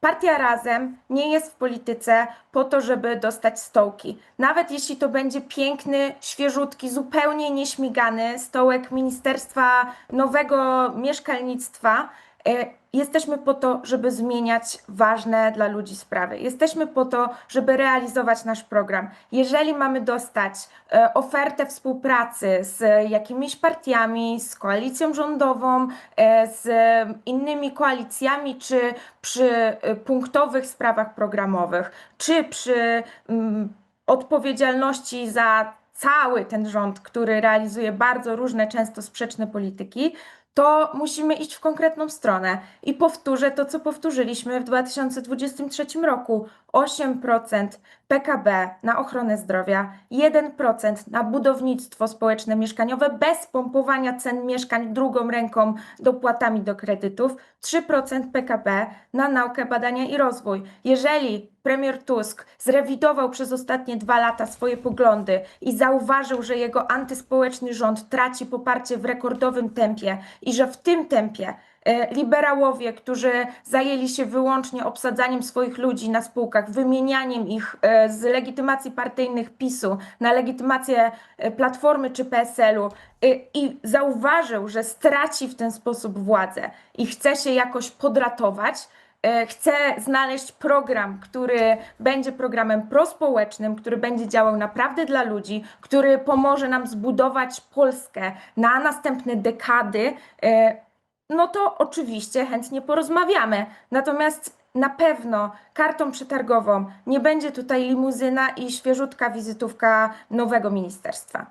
Partia Razem nie jest w polityce po to, żeby dostać stołki. Nawet jeśli to będzie piękny, świeżutki, zupełnie nieśmigany stołek Ministerstwa Nowego Mieszkalnictwa, e, Jesteśmy po to, żeby zmieniać ważne dla ludzi sprawy. Jesteśmy po to, żeby realizować nasz program. Jeżeli mamy dostać e, ofertę współpracy z jakimiś partiami, z koalicją rządową, e, z innymi koalicjami, czy przy e, punktowych sprawach programowych, czy przy mm, odpowiedzialności za cały ten rząd, który realizuje bardzo różne, często sprzeczne polityki, to musimy iść w konkretną stronę. I powtórzę to, co powtórzyliśmy w 2023 roku. 8% PKB na ochronę zdrowia, 1% na budownictwo społeczne mieszkaniowe bez pompowania cen mieszkań drugą ręką dopłatami do kredytów, 3% PKB na naukę, badania i rozwój. Jeżeli premier Tusk zrewidował przez ostatnie dwa lata swoje poglądy i zauważył, że jego antyspołeczny rząd traci poparcie w rekordowym tempie i że w tym tempie e, liberałowie, którzy zajęli się wyłącznie obsadzaniem swoich ludzi na spółkach, wymienianiem ich e, z legitymacji partyjnych PiSu na legitymację e, Platformy czy PSL-u i zauważył, że straci w ten sposób władzę i chce się jakoś podratować, e, chce znaleźć program, który będzie programem prospołecznym, który będzie działał naprawdę dla ludzi, który pomoże nam zbudować Polskę na następne dekady, e, no to oczywiście chętnie porozmawiamy. Natomiast na pewno kartą przetargową nie będzie tutaj limuzyna i świeżutka wizytówka nowego ministerstwa.